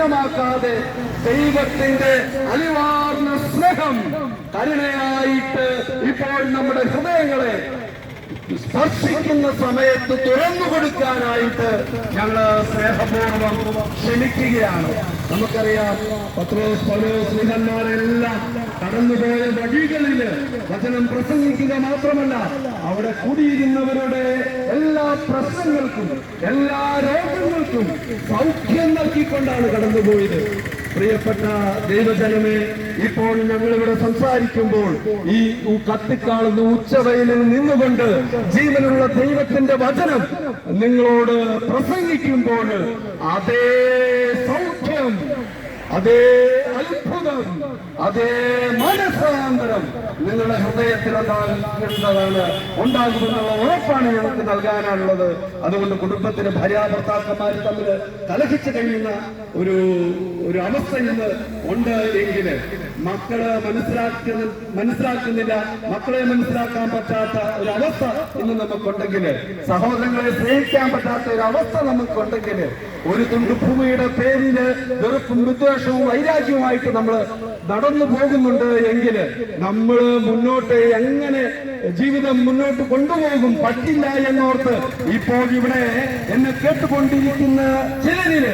ാക്കാതെ ദൈവത്തിന്റെ അനിവാർന്ന സ്നേഹം കരുണയായിട്ട് ഇപ്പോൾ നമ്മുടെ ഹൃദയങ്ങളെ സ്പർശിക്കുന്ന സമയത്ത് തുറന്നു കൊടുക്കാനായിട്ട് ഞങ്ങൾ സ്നേഹപൂർവം ക്ഷണിക്കുകയാണ് നമുക്കറിയാം പത്രോസ് പൗലോസ് സ്ത്രീഹന്മാരെല്ലാം കടന്നുപോയ വഴികളിൽ വചനം പ്രസംഗിക്കുക മാത്രമല്ല അവിടെ കൂടിയിരുന്നവരുടെ എല്ലാ പ്രശ്നങ്ങൾക്കും എല്ലാ രോഗങ്ങൾക്കും സൗഖ്യം നൽകിക്കൊണ്ടാണ് കടന്നുപോയത്. പ്രിയപ്പെട്ട ദൈവജനമേ ഇപ്പോൾ ഞങ്ങളിവിടെ സംസാരിക്കുമ്പോൾ ഈ കത്തിക്കാളുന്ന ഉച്ചവയലിൽ നിന്നുകൊണ്ട് ജീവനുള്ള ദൈവത്തിന്റെ വചനം നിങ്ങളോട് പ്രസംഗിക്കുമ്പോൾ അതേ സൗഖ്യം അതേ അത്ഭുതം. അതേ മനസ്സാന്തരം നിങ്ങളുടെ ഹൃദയത്തിൽ ഉണ്ടാകുന്നതാണ് ഉണ്ടാകുമെന്നുള്ള ഉറപ്പാണ് ഞങ്ങൾക്ക് നൽകാനുള്ളത്. അതുകൊണ്ട് കുടുംബത്തിന് ഭര്യാഭർത്താക്കന്മാർ തമ്മിൽ കലഹിച്ചു കഴിയുന്ന ഒരു ഒരു അവസ്ഥ ഇന്ന് ഉണ്ട് എങ്കിൽ മക്കൾ മനസ്സിലാക്കുന്ന മനസ്സിലാക്കുന്നില്ല മക്കളെ മനസ്സിലാക്കാൻ പറ്റാത്ത ഒരു അവസ്ഥ ഇന്ന് നമുക്കുണ്ടെങ്കിൽ സഹോദരങ്ങളെ സ്നേഹിക്കാൻ പറ്റാത്ത ഒരു അവസ്ഥ നമുക്കുണ്ടെങ്കിൽ ഒരു തുണ്ട് ഭൂമിയുടെ പേരിൽ വെറുപ്പും വിദ്വേഷവും വൈരാഗ്യവുമായിട്ട് നമ്മൾ നടന്നു പോകുന്നുണ്ട് എങ്കിൽ നമ്മൾ മുന്നോട്ട് എങ്ങനെ ജീവിതം മുന്നോട്ട് കൊണ്ടുപോകും പറ്റില്ല എന്നോർത്ത് ഇപ്പോൾ ഇവിടെ എന്നെ കേട്ടുകൊണ്ടിരിക്കുന്ന ചിലരിൽ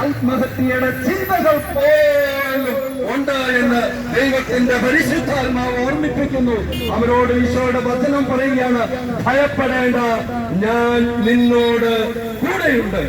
ആത്മഹത്യയുടെ ചിന്തകൾ പോലും ഉണ്ട് എന്ന് ദൈവത്തിന്റെ പരിശുദ്ധാത്മാവ് ഓർമ്മിപ്പിക്കുന്നു. അവരോട് ഈശോയുടെ വചനം പറയുകയാണ് ഭയപ്പെടേണ്ട ഞാൻ നിന്നോട് കൂടെയുണ്ട്.